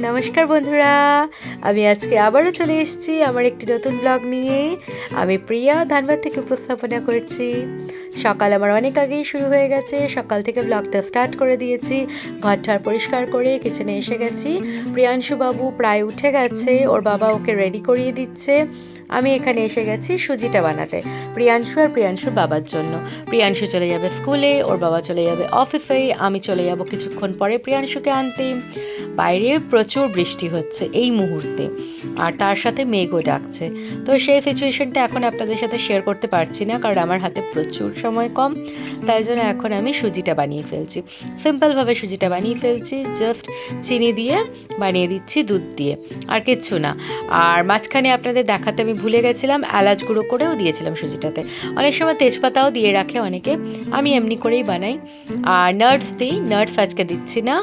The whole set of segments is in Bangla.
নমস্কার বন্ধুরা, আমি আজকে আবারও চলে এসেছি আমার একটি নতুন ব্লগ নিয়ে। আমি প্রিয়া, ধানবাদ থেকে উপস্থাপনা করছি। সকাল আমার অনেক আগেই শুরু হয়ে গেছে, সকাল থেকে ব্লগটা স্টার্ট করে দিয়েছি। ঘরটার পরিষ্কার করে কিচেনে এসে গেছি। প্রিয়াংশু বাবু প্রায় উঠে গেছে, ওর বাবা ওকে রেডি করিয়ে দিচ্ছে। আমি এখানে এসে গেছি সুজিটা বানাতে। প্রিয়াংশু আর প্রিয়াংশুর বাবার জন্য। প্রিয়াংশু চলে যাবে স্কুলে, ওর বাবা চলে যাবে অফিসে, আমি চলে যাব কিছুক্ষণ পরে প্রিয়াংশুকে আনতে। বাইরে প্রচুর বৃষ্টি হচ্ছে এই মুহূর্তে, আর তার সাথে মেঘও ডাকছে। তো সেই সিচুয়েশনটা এখন আপনাদের সাথে শেয়ার করতে পারছি না, কারণ আমার হাতে প্রচুর সময় কম, তাই জন্য এখন আমি সুজিটা বানিয়ে ফেলছি। সিম্পলভাবে সুজিটা বানিয়ে ফেলছি জাস্ট চিনি দিয়ে বানিয়ে দিচ্ছি, দুধ দিয়ে, আর কিচ্ছু না। আর মাঝখানে আপনাদের দেখাতে আমি ভুলে গেছিলাম, এলাচ গুঁড়ো করেও দিয়েছিলাম সুজিটাতে। অনেক সময় তেজপাতাও দিয়ে রাখে অনেকে, আমি এমনি করেই বানাই। আর নাটস দিই, নাটস আজকে দিচ্ছি না,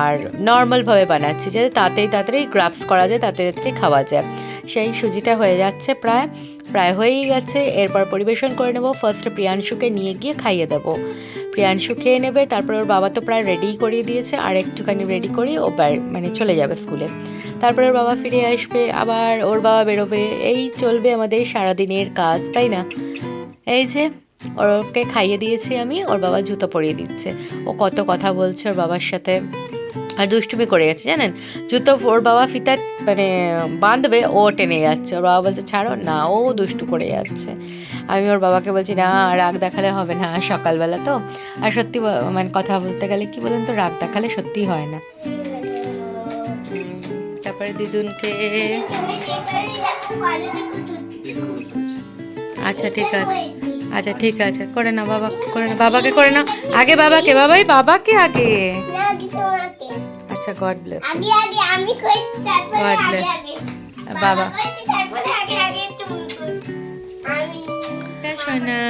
আর নর্মালভাবে বানাচ্ছি, যাতে তাড়াতাড়ি তাড়াতাড়ি গ্রাফস করা যায়, তাতে তাড়াতাড়ি খাওয়া যায়। সেই সুজিটা হয়ে যাচ্ছে প্রায় প্রায় হয়েই গেছে। এরপর পরিবেশন করে নেব ফার্স্টে প্রিয়াংশুকে নিয়ে গিয়ে খাইয়ে দেবো। প্রিয়াংশু খেয়ে নেবে, তারপর ওর বাবা তো প্রায় রেডিই করিয়ে দিয়েছে, আর একটুখানি রেডি করে ও মানে চলে যাবে স্কুলে। তারপরে ওর বাবা ফিরে আসবে, আবার ওর বাবা বেরোবে। এই চলবে আমাদের সারাদিনের কাজ, তাই না? এই যে ওকে খাইয়ে দিয়েছি আমি, ওর বাবা জুতো পরিয়ে দিচ্ছে। ও কত কথা বলছে ওর বাবার সাথে। আর দুষ্টুমি করে গেছে, জানেন? জুতো ওর বাবা ফিতা মানে বাঁধবে, ও টেনে যাচ্ছে। ওর বাবা বলছে, ছাড়ো। না, ও দুষ্টু করে যাচ্ছে। আমি ওর বাবাকে বলছি, না, রাগ দেখালে হবে না সকালবেলা তো। আর সত্যি মানে কথা বলতে গেলে কি বলেন তো, রাগ দেখালে সত্যিই হয় না। তারপরে দিদুনকে। আচ্ছা ঠিক আছে। আচ্ছা ঠিক আছে। করে না বাবা করে না বাবাকে করে না আগে বাবাকে বাবাই বাবাকে আগে। আচ্ছা গড ব্লেস। আগে আগে বাবা। আমি সোনা।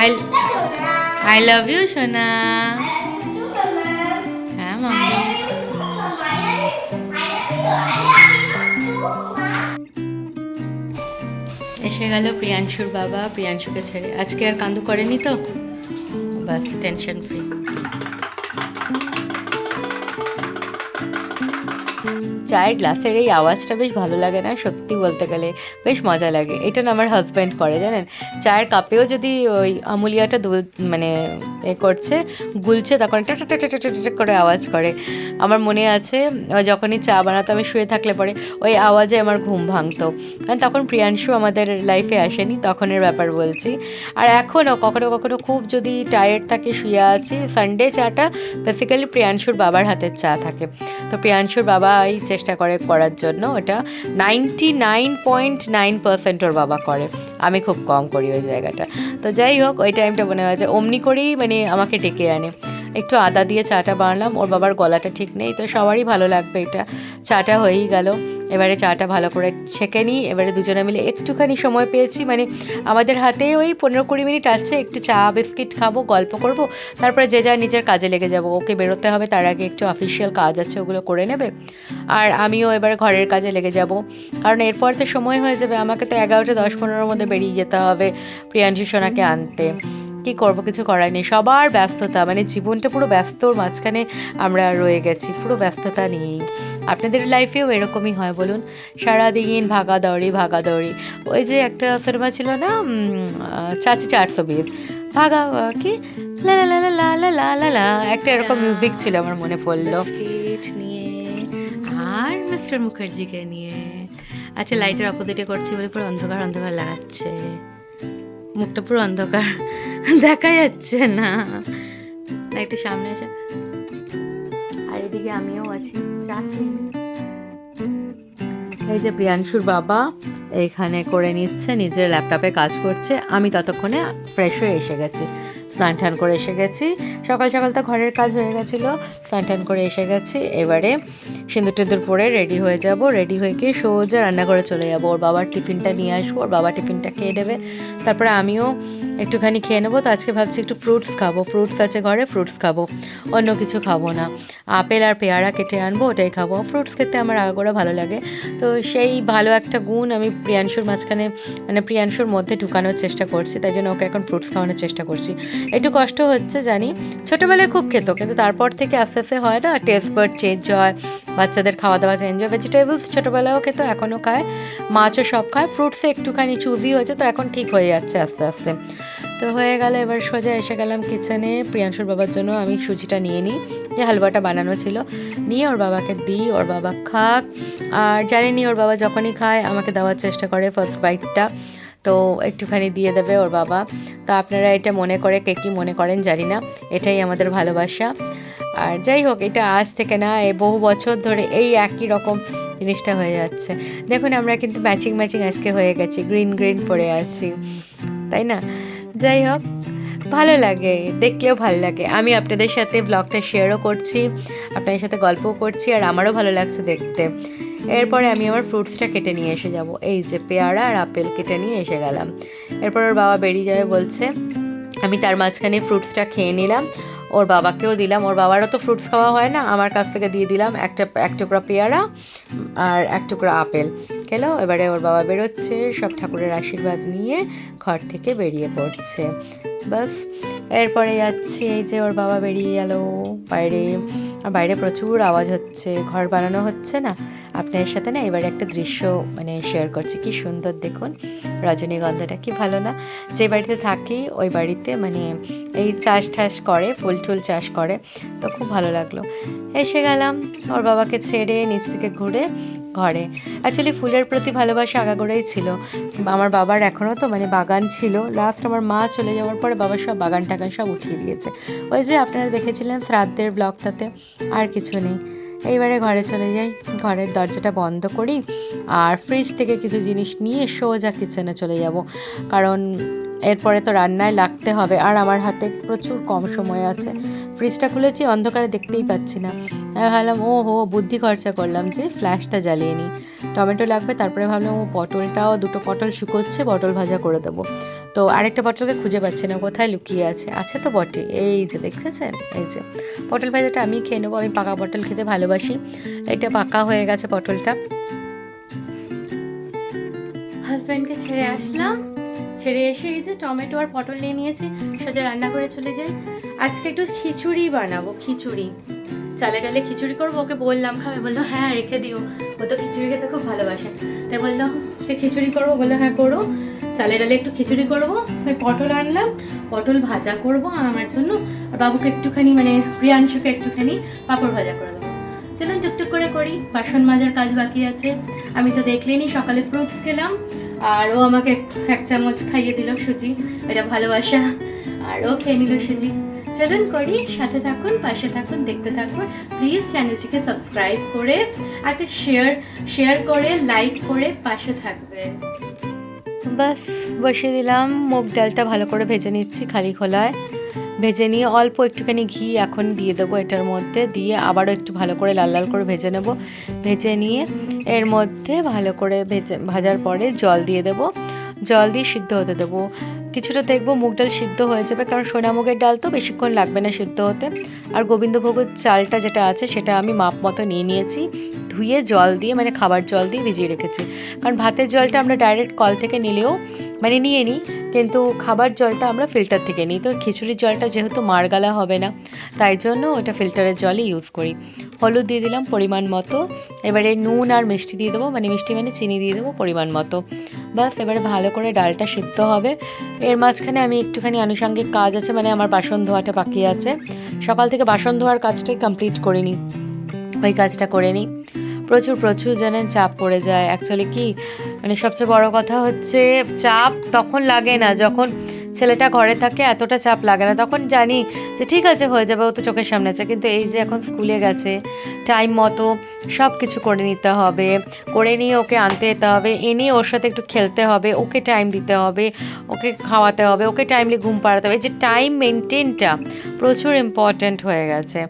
আই আই লাভ ইউ সোনা। এসে গেল প্রিয়াংশুর বাবা, প্রিয়াংশুকে ছেড়ে। আজকে আর কান্দু করেনি তো? বাস টেনশন ফ্রি চায়ের গ্লাসের এই আওয়াজটা বেশ ভালো লাগে না, সত্যি বলতে গেলে। বেশ মজা লাগে। এটা না আমার হাজব্যান্ড করে, জানেন? চায়ের কাপেও যদি ওই আমুলিয়াটা মানে এ করছে, গুলছে, তখন করে আওয়াজ করে। আমার মনে আছে যখনই চা বানাতো, আমি শুয়ে থাকলে পরে ওই আওয়াজে আমার ঘুম ভাঙতো। তখন প্রিয়াংশু আমাদের লাইফে আসেনি, তখনের ব্যাপার বলছি। আর এখনও কখনো কখনো খুব যদি টায়ার্ড থাকে, শুয়ে আছি সানডে চাটা বেসিক্যালি প্রিয়াংশুর বাবার হাতের চা থাকে। তো প্রিয়াংশুর বাবা এই চেষ্টা করে করার জন্য ওটা। Ninety nine point nine percent ওর বাবা করে। আমি খুব কম করি ওই জায়গাটা। তো যাই হোক, ওই টাইমটা মনে হয় যে অমনি করেই মানে আমাকে ডেকে আনে। একটু আদা দিয়ে চাটা বানালাম, ওর বাবার গলাটা ঠিক নেই, তো সবারই ভালো লাগবে এটা। চাটা হয়েই গেল। এবারে চাটা ভালো করে ছেঁকে নিই, এবারে দুজনে মিলে একটুখানি সময় পেয়েছি। মানে আমাদের হাতে ওই পনেরো কুড়ি মিনিট আছে, একটু চা, বিস্কিট খাব, গল্প করব, তারপরে যে যা নিজের কাজে লেগে যাব। ওকে বেরোতে হবে, তার আগে একটু অফিসিয়াল কাজ আছে, ওগুলো করে নেবে। আর আমিও এবারে ঘরের কাজে লেগে যাব। কারণ এরপর তো সময় হয়ে যাবে, আমাকে তো এগারোটা দশ পনেরোর মধ্যে বেরিয়ে যেতে হবে প্রিয়াঞ্জু সোনাকে আনতে। কি করব? কিছু করার নেই। সবার ব্যস্ততা মানে জীবনটা পুরো ব্যস্তর মাঝখানে আমরা রয়ে গেছি পুরো ব্যস্ততা নিয়েই। আপনাদের লাইফেও এরকমই হয় বলুন। সারাদিন ভাগা দৌড়ি ভাগা দৌড়ি ওই যে একটা সিনেমা ছিল না চাচি চারশো বিশ ভাগা কি? লা লা লা লা লা লা লা লা একটা এরকম মিউজিক ছিল আমার মনে পড়ল। নিয়ে আর মিস্টার মুখার্জিকে নিয়ে। আচ্ছা লাইটের অপোজিটে করছি বলে পুরো অন্ধকার অন্ধকার লাগাচ্ছে মুখটা পুরো অন্ধকার। দেখা যাচ্ছে না। একটু সামনে এসে। আর এদিকে আমিও আছি এই যে প্রিয়াংশুর বাবা এখানে করে নিচ্ছে, নিজের ল্যাপটপে কাজ করছে। আমি ততক্ষণে ফ্রেশ হয়ে এসে গেছি। স্নান টান করে এসে গেছি। সকাল সকাল তো ঘরের কাজ হয়ে গেছিল। স্নান টান করে এসে গেছি। এবারে সিঁদুর টিঁদুর পরে রেডি হয়ে যাব। রেডি হয়ে গিয়ে সোজা রান্না করে চলে যাব। ওর বাবার টিফিনটা নিয়ে আসব। ওর বাবা টিফিনটা খেয়ে দেবে তারপরে আমিও একটুখানি খেয়ে নেব। তো আজকে ভাবছি একটু ফ্রুটস খাব। ফ্রুটস আছে ঘরে ফ্রুটস খাব। অন্য কিছু খাব না। আপেল আর পেয়ারা কেটে আনব, ওটাই খাব। ফ্রুটস খেতে আমার আগাগোড়া ভালো লাগে। তো সেই ভালো একটা গুণ আমি প্রিয়াংশুর মাঝখানে মানে প্রিয়াংশুর মধ্যে ঢুকানোর চেষ্টা করছি। তাই জন্য ওকে এখন ফ্রুটস খাওয়ানোর চেষ্টা করছি। একটু কষ্ট হচ্ছে জানি। ছোটোবেলায় খুব খেত, কিন্তু তারপর থেকে আস্তে আস্তে হয় না টেস্ট বার্ড চেঞ্জ হয়, বাচ্চাদের খাওয়া দাওয়া চেঞ্জ হয়। ভেজিটেবলস ছোটোবেলাও খেত, এখনও খায়। মাছও সব খায় ফ্রুটসে একটুখানি চুজি হয়েছে, তো এখন ঠিক হয়ে যাচ্ছে আস্তে আস্তে। তো হয়ে গেল, এবার সোজা এসে গেলাম কিচেনে প্রিয়াংশুর বাবার জন্য আমি সুজিটা নিয়ে নিই। যে হালুয়াটা বানানো ছিল, নিয়ে ওর বাবাকে দিই, ওর বাবা খাক। আর জানিনি ওর বাবা যখনই খায়, আমাকে দেওয়ার চেষ্টা করে ফার্স্ট বাইটটা তো একটুখানি দিয়ে দেবে ওর বাবা। তো আপনারা এটা মনে করে কে কী মনে করেন জানি না, এটাই আমাদের ভালোবাসা। আর যাই হোক, এটা আজ থেকে না, এই বহু বছর ধরে এই একই রকম জিনিসটা হয়ে যাচ্ছে। দেখুন, আমরা কিন্তু ম্যাচিং ম্যাচিং আজকে হয়ে গেছি গ্রিন গ্রিন পরে আছি। তাই না? যাই হোক ভালো লাগে, দেখলেও ভালো লাগে। আমি আপনাদের সাথে ব্লগটা শেয়ারও করছি, আপনাদের সাথে গল্পও করছি আর আমারও ভালো লাগছে দেখতে। এরপরে আমি আমার ফ্রুটসটা কেটে নিয়ে এসে যাব। এই যে পেয়ারা আর আপেল কেটে নিয়ে এসে গেলাম। এরপর ওর বাবা বেরিয়ে যাবে বলছে, আমি তার মাঝখানে ফ্রুটসটা খেয়ে নিলাম। ওর বাবাকেও দিলাম। ওর বাবারও তো ফ্রুটস খাওয়া হয় না। আমার কাছ থেকে দিয়ে দিলাম একটা, এক টুকরা পেয়ারা আর এক টুকরা আপেল। খেলো। এবারে ওর বাবা বেরোচ্ছে, সব ঠাকুরের আশীর্বাদ নিয়ে ঘর থেকে বেরিয়ে পড়ছে। বাস। এরপরে যাচ্ছি, এই যে ওর বাবা বেরিয়ে গেল। বাইরে আর বাইরে প্রচুর আওয়াজ হচ্ছে, ঘর বানানো হচ্ছে না। আপনাদের সাথে না এবারে একটা দৃশ্য মানে শেয়ার করছি, কি সুন্দর দেখুন। রজনীগন্ধাটা কি ভালো না? যে বাড়িতে থাকি, ওই বাড়িতে মানে এই চাষ টাস করে, ফুল টুল চাষ করে, তো খুব ভালো লাগল। এসে গেলাম, ওর বাবাকে ছেড়ে নিচ থেকে ঘুরে ঘরে। অ্যাকচুয়ালি ফুলের প্রতি ভালোবাসা আগাগোড়াই ছিল। আমার বাবার এখনও তো মানে বাগান ছিল। লাস্ট আমার মা চলে যাওয়ার পরে বাবার সব বাগান টাগান সব উঠিয়ে দিয়েছে। ওই যে আপনারা দেখেছিলেন শ্রাদ্ধের ব্লগটাতে আর কিছু নেই। এইবারে ঘরে চলে যাই। ঘরের দরজাটা বন্ধ করি আর ফ্রিজ থেকে কিছু জিনিস নিয়ে সোজা কিচেনে চলে যাব। কারণ এরপরে তো রান্নায় লাগতে হবে আর আমার হাতে প্রচুর কম সময় আছে। ফ্রিজটা খুলেছি, অন্ধকারে দেখতেই পাচ্ছি না। ভাবলাম ও হো বুদ্ধি খরচা করলাম যে ফ্ল্যাশটা জ্বালিয়ে নিই। টমেটো লাগবে, তারপরে ভাবলাম, ও, পটলটাও, দুটো পটল শুকোচ্ছে, পটল ভাজা করে দেবো। তো আরেকটা পটলকে খুঁজে পাচ্ছি না কোথায় লুকিয়ে আছে? আছে তো বটে এই যে দেখতেছেন এই যে পটল ভাজাটা আমি খেয়ে নেব আমি পাকা পটল খেতে ভালোবাসি। এটা পাকা হয়ে গেছে পটলটা। হাজব্যান্ডকে ছেড়ে আসলাম। ছেড়ে এসে এই যে টমেটো আর পটল নিয়ে নিয়েছি সোজা রান্না করে চলে যাই। আজকে একটু খিচুড়ি বানাবো খিচুড়ি। চালে ডালে খিচুড়ি করব ওকে বললাম খাবে বলল হ্যাঁ রেখে দিও। ও তো খিচুড়ি খেতে খুব ভালোবাসে। তাই বলল যে খিচুড়ি করব বলল হ্যাঁ করো। চালে ডালে একটু খিচুড়ি করব পটল আনলাম, পটল ভাজা করব আমার জন্য, আর বাবুকে একটুখানি মানে প্রিয়াংশুকে একটুখানি পাঁপড় ভাজা করে দেবো। চলুন টুকটুক করে করি, বাসন মাজার কাজ বাকি আছে। আমি তো দেখলেনি সকালে ফ্রুটস খেলাম, আর ও আমাকে এক চামচ খাইয়ে দিল সুজি, এটা ভালোবাসা, আর ও খেয়ে নিল সুজি। চলুন করি, সাথে থাকুন, পাশে থাকুন, দেখতে থাকুন। প্লিজ চ্যানেলটিকে সাবস্ক্রাইব করে একটা শেয়ার শেয়ার করে লাইক করে পাশে থাকবেন। বাস, বসিয়ে দিলাম। মুগ ডালটা ভালো করে ভেজে নিচ্ছি খালি খোলায়। ভেজে নিয়ে অল্প একটুখানি ঘি এখন দিয়ে দেবো এটার মধ্যে। দিয়ে আবারও একটু ভালো করে লাল লাল করে ভেজে নেব। ভেজে নিয়ে এর মধ্যে ভালো করে ভেজে, ভাজার পরে জল দিয়ে দেবো। জল দিয়ে সিদ্ধ হতে দেবো। কিছুটা দেখব মুগ ডাল সিদ্ধ হয়ে যাবে, কারণ সোনা মুগের ডাল তো বেশিক্ষণ লাগবে না সিদ্ধ হতে। আর গোবিন্দভোগের চালটা যেটা আছে সেটা আমি মাপ মতো নিয়ে নিয়েছি। ধুয়ে জল দিয়ে মানে খাবার জল দিয়ে ভিজিয়ে রেখেছি। কারণ ভাতের জলটা আমরা ডাইরেক্ট কল থেকে নিলেও মানে নিয়ে নিই কিন্তু খাবার জলটা আমরা ফিল্টার থেকে নিই। তো খিচুড়ির জলটা যেহেতু মারগালা হবে না, তাই জন্য ওটা ফিল্টারের জলই ইউজ করি। হলুদ দিয়ে দিলাম পরিমাণ মতো। এবারে নুন আর মিষ্টি দিয়ে দেবো মানে মিষ্টি মানে চিনি দিয়ে দেবো পরিমাণ মতো। বাস এবারে ভালো করে ডালটা সিদ্ধ হবে। এর মাঝখানে আমি একটুখানি আনুষঙ্গিক কাজ আছে মানে আমার বাসন ধোয়াটা বাকি আছে। সকাল থেকে বাসন ধোয়ার কাজটাই কমপ্লিট করে নিই। ওই কাজটা করে নিই। প্রচুর প্রচুর জানেন চাপ পড়ে যায়। অ্যাকচুয়ালি কি? মানে সবচেয়ে বড় কথা হচ্ছে, চাপ তখন লাগে না, যখন ছেলেটা ঘরে থাকে, এতটা চাপ লাগে না। তখন জানি যে ঠিক আছে, হয়ে যাবে, ও তো চোখের সামনে আছে। কিন্তু এই যে এখন স্কুলে গেছে টাইম মতো সব কিছু করে নিতে হবে। করে নিয়ে ওকে আনতে যেতে হবে। এনে ওর সাথে একটু খেলতে হবে, ওকে টাইম দিতে হবে, ওকে খাওয়াতে হবে, ওকে টাইমলি ঘুম পাড়াতে হবে। যে টাইম মেনটেনটা প্রচুর ইম্পর্ট্যান্ট হয়ে গেছে।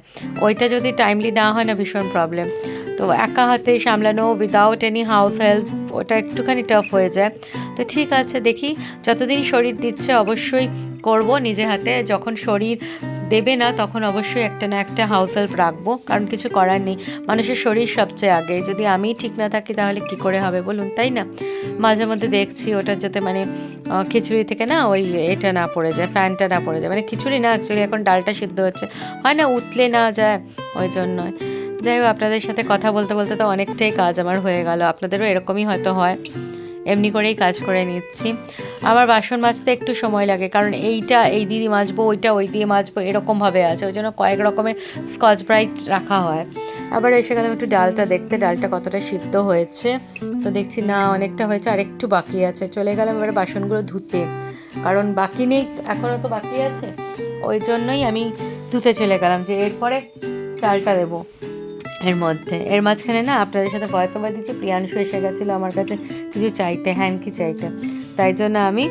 ওইটা যদি টাইমলি না হয় না, ভীষণ প্রবলেম তো একা হাতে সামলানো উইদাউট এনি হাউস হেল্প ওটা একটুখানি টাফ হয়ে যায়। তো ঠিক আছে, দেখি যতদিন শরীর দিচ্ছে অবশ্যই করব। নিজে হাতে যখন শরীর দেবে না, তখন অবশ্যই একটা না একটা হাউস হেল্প রাখব। কারণ কিছু করার নেই। মানুষের শরীর সবচেয়ে আগে। যদি আমি ঠিক না থাকি, তাহলে কি করে হবে বলুন, তাই না? মাঝে মধ্যে দেখছি ওটা যাতে মানে খিচুড়ি থেকে না ওই এটা না পড়ে যায়, ফ্যানটা না পড়ে যায়। মানে খিচুড়ি না অ্যাকচুয়ালি এখন ডালটা সিদ্ধ হচ্ছে। হয় না, উতলে না যায়, ওই জন্যই। যাই হোক, আপনাদের সাথে কথা বলতে বলতে তো অনেকটাই কাজ আমার হয়ে গেল। আপনাদেরও এরকমই হয়তো হয়। এমনি করেই কাজ করে নিচ্ছি। আমার বাসন মাজতে একটু সময় লাগে, কারণ এইটা, এই দিদি মাজবো, ওইটা, ওই দিয়ে মাজবো, এরকমভাবে আছে। ওই জন্য কয়েক রকমের স্কচ ব্রাইট রাখা হয়। আবার এসে গেলাম একটু ডালটা দেখতে। ডালটা কতটা সিদ্ধ হয়েছে। তো দেখছি না, অনেকটা হয়েছে, আর একটু বাকি আছে। চলে গেলাম এবার বাসনগুলো ধুতে। কারণ বাকি নেই এখনও তো বাকি আছে। ওই জন্যই আমি ধুতে চলে গেলাম যে এরপরে চালটা দেবো। এর মধ্যে। এর মাঝখানে না আপনাদের সাথে ভয়েস ওভার দিচ্ছি। প্রিয়াংশু এসে গেছিল আমার কাছে কিছু চাইতে, হ্যান কি চাইতে। তাই জন্য আমি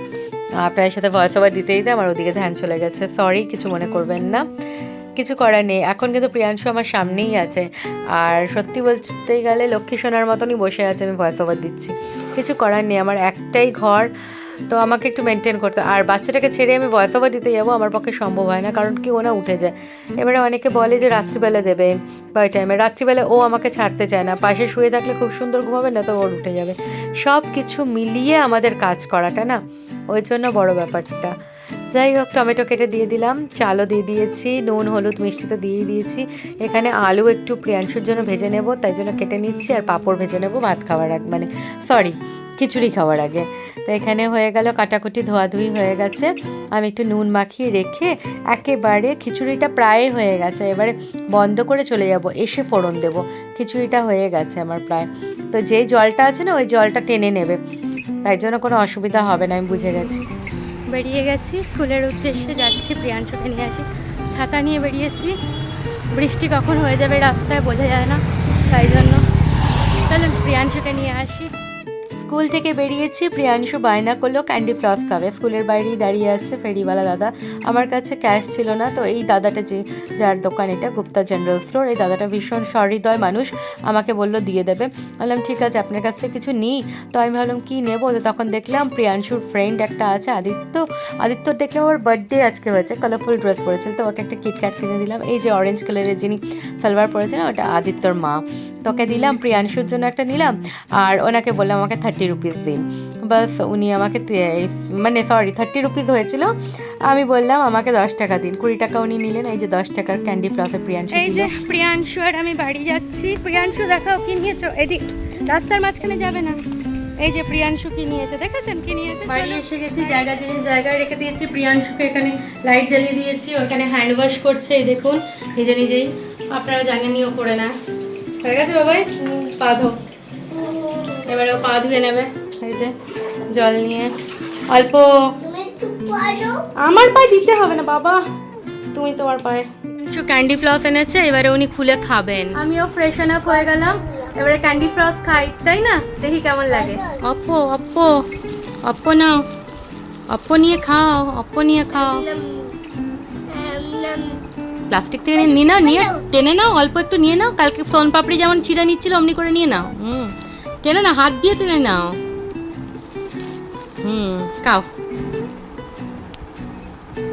আপনাদের সাথে ভয়েস ওভার দিতে দিতে আমার ওদিকে ধ্যান চলে গেছে। সরি কিছু মনে করবেন না। কিছু করার নেই। এখন কিন্তু প্রিয়াংশু আমার সামনেই আছে। আর সত্যি বলতে গেলে লক্ষ্মী সোনার মতনই বসে আছে। আমি ভয়েস ওভার দিচ্ছি। কিছু করার নেই। আমার একটাই ঘর তো আমাকে একটু মেনটেন করতে আর বাচ্চাটাকে ছেড়ে আমি ভয়েস দিতে যাব, আমার পক্ষে সম্ভব হয় না, কারণ কি ও না উঠে যায়। এবারে অনেকে বলে যে রাত্রিবেলা দেবে বা ওই টাইমে রাত্রিবেলা ও আমাকে ছাড়তে চায় না। পাশে শুয়ে থাকলে খুব সুন্দর ঘুমাবে, না তো ওর উঠে যাবে। সব কিছু মিলিয়ে আমাদের কাজ করাটা না? ওই জন্য বড় ব্যাপারটা। যাই হোক, টমেটো কেটে দিয়ে দিলাম, চালও দিয়ে দিয়েছি, নুন, হলুদ মিষ্টি তো দিয়েই দিয়েছি। এখানে আলু একটু প্রিয়াংশুর জন্য ভেজে নেব, তাই জন্য কেটে নিচ্ছি, আর পাঁপড় ভেজে নেব, ভাত খাওয়ার আগে মানে সরি খিচুড়ি খাওয়ার আগে। তো এখানে হয়ে গেল কাটাকুটি, ধোয়াধুয়ি হয়ে গেছে। আমি একটু নুন মাখিয়ে রেখে একেবারে খিচুড়িটা প্রায় হয়ে গেছে। এবারে বন্ধ করে চলে যাব, এসে ফোড়ন দেব। খিচুড়িটা হয়ে গেছে আমার প্রায়। তো যেই জলটা আছে না, ওই জলটা টেনে নেবে। তাই জন্য কোনো অসুবিধা হবে না, আমি বুঝে গেছি। বেরিয়ে গেছি স্কুলের উদ্দেশ্যে যাচ্ছি, প্রিয়াংশুকে নিয়ে আসি। ছাতা নিয়ে বেরিয়েছি। বৃষ্টি কখন হয়ে যাবে রাস্তায় বোঝা যায় না, তাই জন্য। চলুন, প্রিয়াংশুকে নিয়ে আসি। স্কুল থেকে বেরিয়েছি। প্রিয়াংশু বায়না করল ক্যান্ডি ফ্লস খাবে। স্কুলের বাইরেই দাঁড়িয়ে আছে ফেরিওয়ালা দাদা। আমার কাছে ক্যাশ ছিল না, তো এই দাদাটা যে, যার দোকান এটা, গুপ্তা জেনারেল স্টোর এই দাদাটা ভীষণ সহৃদয় মানুষ। আমাকে বলল, দিয়ে দেবে। বললাম, ঠিক আছে, আপনার কাছ থেকে কিছু নিই। তো আমি ভাবলাম, কী নেব? তো তখন দেখলাম, প্রিয়াংশুর ফ্রেন্ড একটা আছে, আদিত্য। আদিত্য দেখলাম ওর বার্থডে আজকে হয়েছে কালারফুল ড্রেস পরেছিল। তো ওকে একটা কিটক্যাট কিনে দিলাম। এই যে অরেঞ্জ কালারের যিনি সালোয়ার পরেছিলেন ওটা আদিত্যর মা। তোকে দিলাম, প্রিয়াংশুর জন্য একটা নিলাম। আর ওনাকে বললাম, আমাকে থার্টি রুপিস দিন। বাস উনি আমাকে মানে সরি থার্টি রুপিস হয়েছিল। আমি বললাম আমাকে দশ টাকা দিন। কুড়ি টাকা উনি নিলেন। এই যে দশ টাকার ক্যান্ডি ফ্লসে প্রিয়াংশু এই যে প্রিয়াংশু আর আমি বাড়ি যাচ্ছি। প্রিয়াংশু দেখাও কি নিয়েছো এদিক রাস্তার মাঝখানে যাবে না। এই যে প্রিয়াংশু কি নিয়েছে দেখেছেন? কি নিয়েছে? বাড়ি এসে গেছি জায়গা জিনিস জায়গায় রেখে দিয়েছি। প্রিয়াংশুকে এখানে লাইট জ্বালিয়ে দিয়েছি। ওখানে হ্যান্ড ওয়াশ করছে এই দেখুন। নিজে নিজেই। আপনারা জানেনই ও করে না হয়ে গেছে বাবাই? পা ধো। এবারে ও পা ধুয়ে নেবে। এই যে জল নিয়ে। অল্প আমার পায়ে দিতে হবে না বাবা। তুমি তোমার পায়ে। কিছু ক্যান্ডি ফ্লস এনেছে এবারে উনি খুলে খাবেন। আমিও ফ্রেশন আপ হয়ে গেলাম। এবারে ক্যান্ডি ফ্লস খাই তাই না? দেখি কেমন লাগে। অপ্পো অপ্পো অপ্পো নাও। অপ্পো নিয়ে খাও অপ্পো নিয়ে খাও। প্লাস্টিক থেকে নিয়ে নাও নিয়ে টেনে নাও অল্প একটু নিয়ে নাও। কালকে সোন পাপড়ি যেমন ছিঁড়ে নিচ্ছিল অমনি করে নিয়ে নাও। হুম। টেনে না হাত দিয়ে টেনে নাও হুম খাও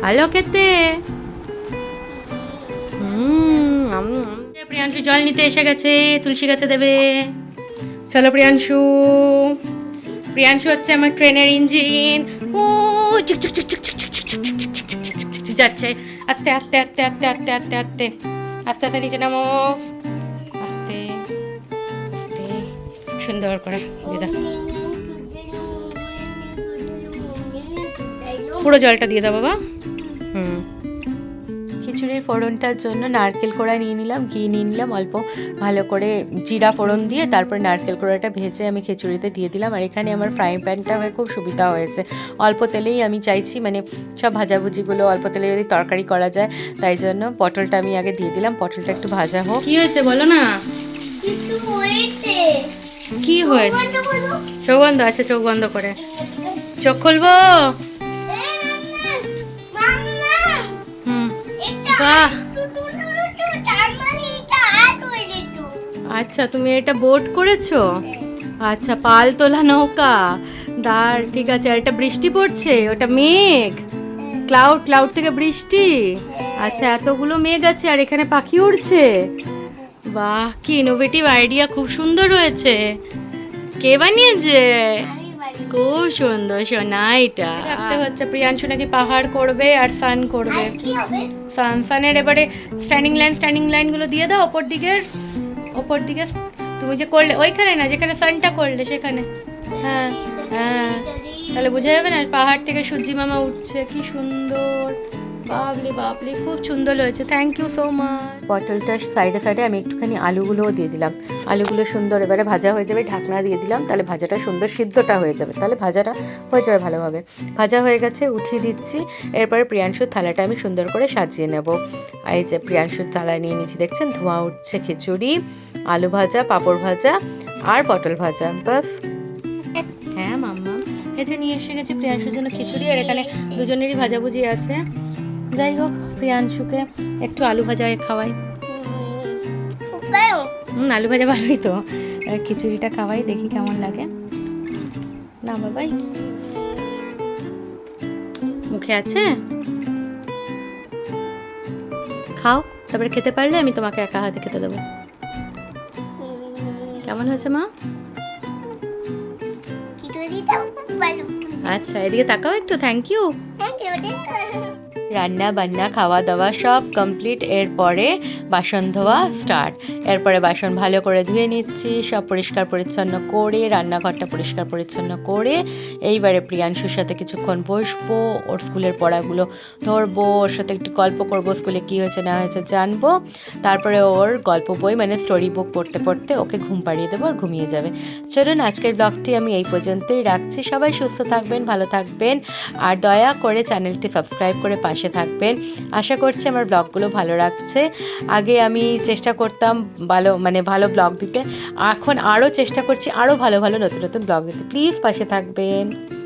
ভালো খেতে। প্রিয়াংশু জল নিতে এসে গেছে তুলসী গাছে দেবে চলো প্রিয়াংশু প্রিয়াংশু হচ্ছে আমার ট্রেনের ইঞ্জিন ও যাচ্ছে আস্তে আস্তে আস্তে আস্তে আস্তে আস্তে আস্তে আস্তে নিচে নামো সুন্দর করে দিদা পুরো জলটা দিয়ে দাও বাবা। হুম। খিচুড়ির ফোড়নটার জন্য নারকেল কোড়া নিয়ে নিলাম ঘি নিয়ে নিলাম অল্প ভালো করে জিরা ফোড়ন দিয়ে তারপরে নারকেল কোড়াটা ভেজে আমি খিচুড়িতে দিয়ে দিলাম। আর এখানে আমার ফ্রাই প্যানটা হয়ে খুব সুবিধা হয়েছে। অল্প তেলেই আমি চাইছি মানে সব ভাজাভুজিগুলো অল্প তেলে যদি তরকারি করা যায় তাই জন্য পটলটা আমি আগে দিয়ে দিলাম। পটলটা একটু ভাজা হোক। কি হয়েছে বলো না? কিছু হয়েছে। কি হয়েছে? চোখ বন্ধ আছে চোখ বন্ধ করে। চোখ খুলবো? আচ্ছা তুমি এটা বোট করেছ? আচ্ছা পাল তোলা নৌকা। দাঁড়, ঠিক আছে, আর এটা বৃষ্টি পড়ছে, ওটা মেঘ। ক্লাউড ক্লাউড থেকে বৃষ্টি। আচ্ছা এতগুলো মেঘ আছে, আর এখানে পাখি উড়ছে। বাহ কি ইনোভেটিভ আইডিয়া খুব সুন্দর হয়েছে। কে বানিয়েছে? খুব সুন্দর সোনা এটা হচ্ছে প্রিয়াংশু নাকি পাহাড় করবে আর সান করবে। সান সানের এবারে স্ট্যান্ডিং লাইন স্ট্যান্ডিং লাইনগুলো দিয়ে দাও ওপর দিকের ওপর দিকে। তুমি যে করলে ওইখানে না যেখানে সানটা করলে সেখানে। হ্যাঁ হ্যাঁ। তাহলে বোঝা যাবে না পাহাড় থেকে সূর্যি মামা উঠছে কি সুন্দর। বাবলি বাবলি খুব সুন্দর হয়েছে। থ্যাংক ইউ সো মাচ পটলটার সাইডে সাইডে আমি একটুখানি আলুগুলোও দিয়ে দিলাম। আলুগুলো সুন্দর এবারে ভাজা হয়ে যাবে ঢাকনা দিয়ে দিলাম তাহলে ভাজাটা সুন্দর সিদ্ধটা হয়ে যাবে। তাহলে ভাজাটা হয়ে যাবে ভালোভাবে। ভাজা হয়ে গেছে উঠিয়ে দিচ্ছি। এরপরে প্রিয়াংশুর থালাটা আমি সুন্দর করে সাজিয়ে নেব। এই যে প্রিয়াংশুর থালা নিয়ে নিচ্ছি দেখছেন? ধোঁয়া উঠছে খিচুড়ি আলু ভাজা পাঁপড় ভাজা আর পটল ভাজা। বাস হ্যাঁ মাম্মা। এই যে নিয়ে এসে গেছি প্রিয়াংশুর জন্য খিচুড়ি আর এখানে দুজনেরই ভাজাভুজি আছে। যাই হোক প্রিয়াংশুকে একটু আলু ভাজা খাওয়াই। হুম আলু ভাজা ভালোই তো। খিচুড়িটা খাওয়াই দেখি কেমন লাগে। না বাবাই মুখে আছে? খাও তারপরে খেতে পারলে আমি তোমাকে একা হাতে খেতে দেবো। কেমন হয়েছে মা? আচ্ছা এদিকে তাকাও একটু থ্যাংক ইউ রান্না বান্না খাওয়া দাওয়া সব কমপ্লিট এরপরে বাসন ধোয়া স্টার্ট এরপরে বাসন ভালো করে ধুয়ে নিচ্ছি, সব পরিষ্কার পরিচ্ছন্ন করে, রান্নাঘরটা পরিষ্কার পরিচ্ছন্ন করে, এইবারে প্রিয়াংশুর সাথে কিছুক্ষণ বসবো, ওর স্কুলের পড়াগুলো ধরবো, ওর সাথে একটু গল্প করব, স্কুলে কী হয়েছে না হয়েছে জানব, তারপরে ওর গল্প বই মানে স্টোরি বুক পড়তে পড়তে ওকে ঘুম পাড়িয়ে দেবো আর ঘুমিয়ে যাবে। চলুন আজকের ব্লগটি আমি এই পর্যন্তই রাখছি, সবাই সুস্থ থাকবেন, ভালো থাকবেন, আর দয়া করে চ্যানেলটি সাবস্ক্রাইব করে পাশে থাকবেন। আশা করছি আমার ব্লগগুলো ভালো রাখছে আগে আমি চেষ্টা করতাম ভালো মানে ভালো ব্লগ দিতে। এখন আরও চেষ্টা করছি আরও ভালো ভালো নতুন নতুন ব্লগ দিতে। প্লিজ পাশে থাকবেন।